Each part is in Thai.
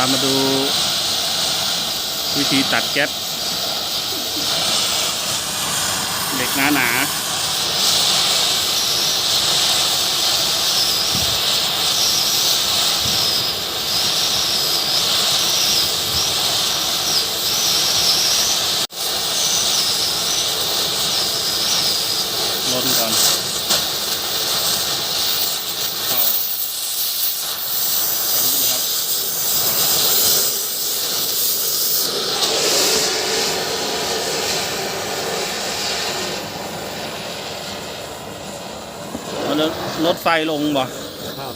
ามาดู วิธีตัดแก๊สเหล็กหนาหนาๆลนก่อนเข้าอย่างนี้นะครับ มันจะลดไฟลงบ่ครับ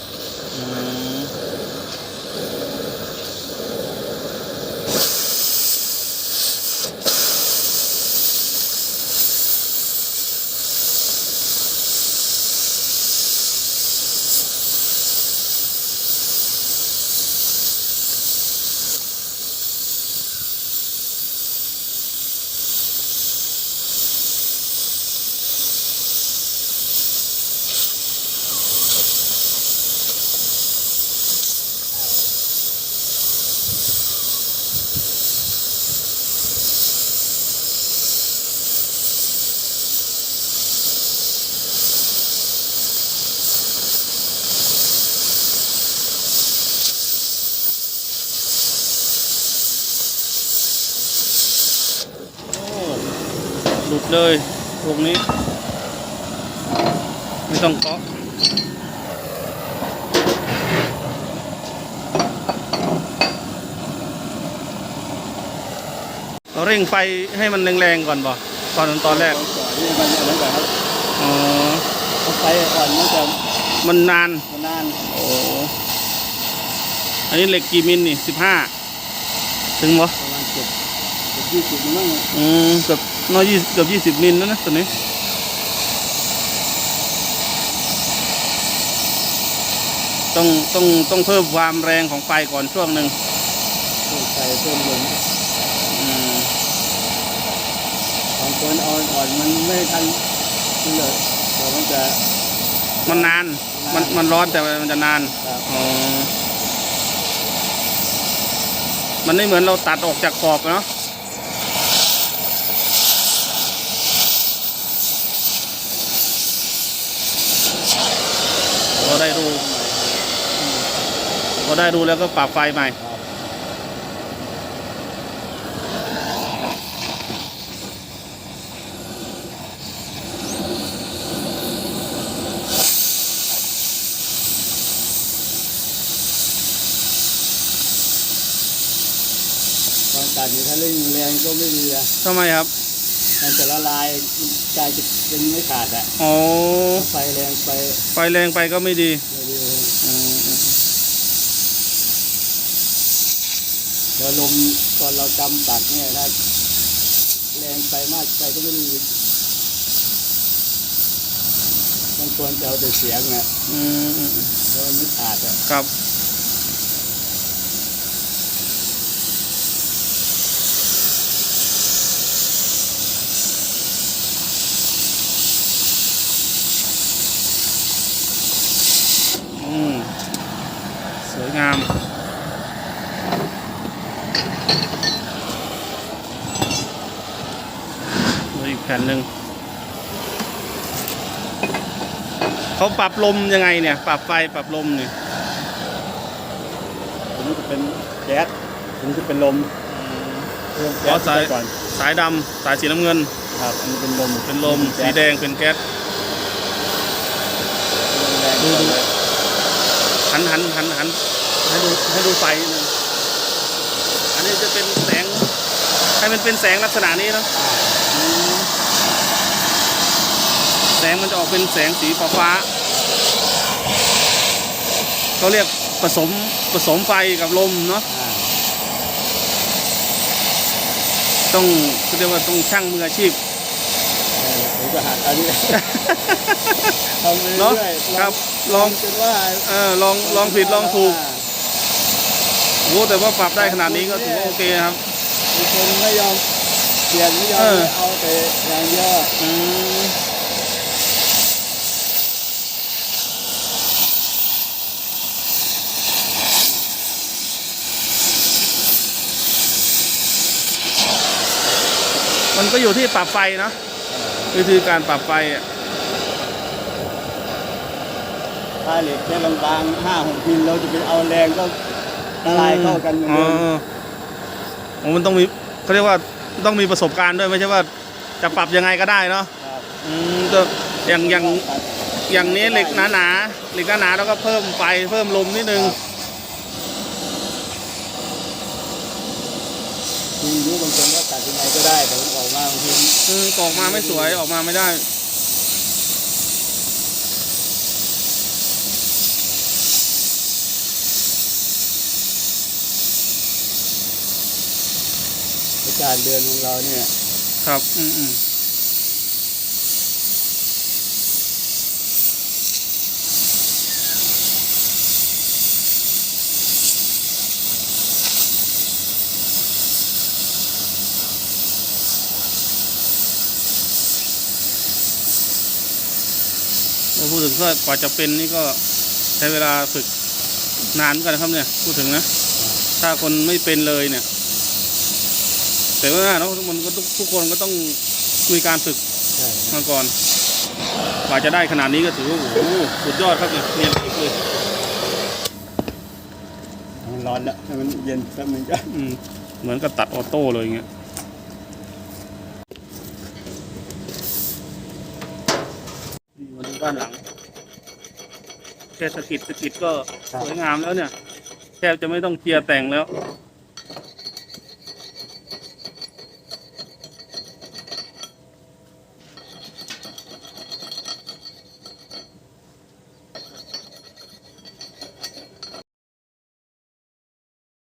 หลุดเลยตรงนี้ ไม่ต้องเกาะเราเร่งไฟให้มันแรงๆก่อนบ่ตอนตอนแรกก่อนนี่มันเหมือนกันครับอ๋อเอาไฟอ่อนมันจะมันนานนานโอ้อันนี้เหล็กกี่มิลนี่สิบห้าถึงบ่ประมาณเกือบเกือบยี่สิบมั้งอืมเกือบ น้อยยี่เกือบยี่สิบมิลแล้วนะตัวนี้ต้องต้องต้องเพิ่มความแรงของไฟก่อนช่วงหนึ่งเพิ่มไฟเพิ่มลมอืมบางคนอ่อนอ่อนมันไม่ทันนี่เลยเดี๋ยวมันจะมันนาน มันมันร้อนแต่มันจะนานครับอ๋อมันไม่เหมือนเราตัดออกจากขอบเนาะ เรา ได้ดูเราได้ดูแล้วก็ปรับไฟใหม่ครับตอนตัดนี่ถ้าเร่งแรงก็ไม่ดีอะทำไมครับ มันจะละลายกลายจะเป็นไม่ขาดอะอ๋อไฟแรงไปไฟแรงไปก็ไม่ดีไม่ดีอืมแล้วลมตอนเรากำตัดเนี่ยถ้าแรงไปมากไปก็ไม่ดีมันควรจะเอาแต่เสียงอะอืมอืมเพราะมันไม่ขาดอะครับ วยงามดูอีกแผ่นหนึ่งเขาปรับลมยังไงเนี่ย ปรับไฟปรับลมเนี่ยถึงจะเป็นแก๊สถึงจะเป็นลมเพิ่มอ๋แก๊อสสายไปก่อนสายดำสายสีน้ำเงินครับอันนี้เป็นลมเป็นลมแก๊สีสแดงเป็นแก๊สแรงดูก่อนดูเลยหันหันหันหัน ให้ดูให้ดูไฟนิดนึงอันนี้จะเป็นแสง ให้มันเป็นแสงลักษณะนี้เนอะอืมแสงมันจะออกเป็นแสงสีฟ้าฟ้าๆเขาเรียกผสมผสมไฟกับลมเนาะอ่าต้องเขาเรียกว่าต้องช่างมืออาชีพเออผมก็หัดอันนี้ทำไปเนาะเรื่อยๆครับลองจนว่าเออลองลองผิดลองถูก โอ้แต่ว่าปรับได้ขนาดนี้ก็ถือว่าโอเคครับคนไม่ยอมเปลี่ยนไม่ยอมเอาแต่อย่างเยอะมันก็อยู่ที่ปรับไฟนะวิธีการปรับไฟอะถ้าเหล็กแค่บางๆห้าหกมินเราจะไปเอาแรงก็ ละลายเข้ากันเหมือนอ๋เดิมอโอ้มันต้องมีเขาเรียกว่าต้องมีประสบการณ์ด้วยไม่ใช่ว่าจะปรับยังไงก็ได้เนาะครับอืมก็อย่างอย่างอย่างนี้เหล็กหนาๆเหล็กหนาๆแล้วก็เพิ่มไฟเพิ่มลมนิดนึงทีนี้บางคนก็ตัดยังไงก็ได้แต่มันออกมาบางทีอืมออกมาไม่สวยออกมาไม่ได้ การเดินของเราเนี่ย ครับ อืมอืมเราพูดถึงก็กว่าจะเป็นนี่ก็ใช้เวลาฝึกนานเหมือนกันนะครับเนี่ย พูดถึงนะ ถ้าคนไม่เป็นเลยเนี่ย แต่ว่าเนาะมันก็ทุกทุกคนก็ต้องมีการฝึกใช่มาก่อนกว่าจะได้ขนาดนี้ก็ถือว่าโอ้โหสุดยอดครับเนี่ยเนียนกิ๊บเลยมันร้อนแล้วให้มันเย็นแล้วมันจะอืมเหมือนกับตัดออโต้เลยอย่างเงี้ยนี่มาดูด้านหลังแค่สะกิดสะกิดก็สวยงามแล้วเนี่ย แทบจะไม่ต้องเจียร์แต่งแล้วค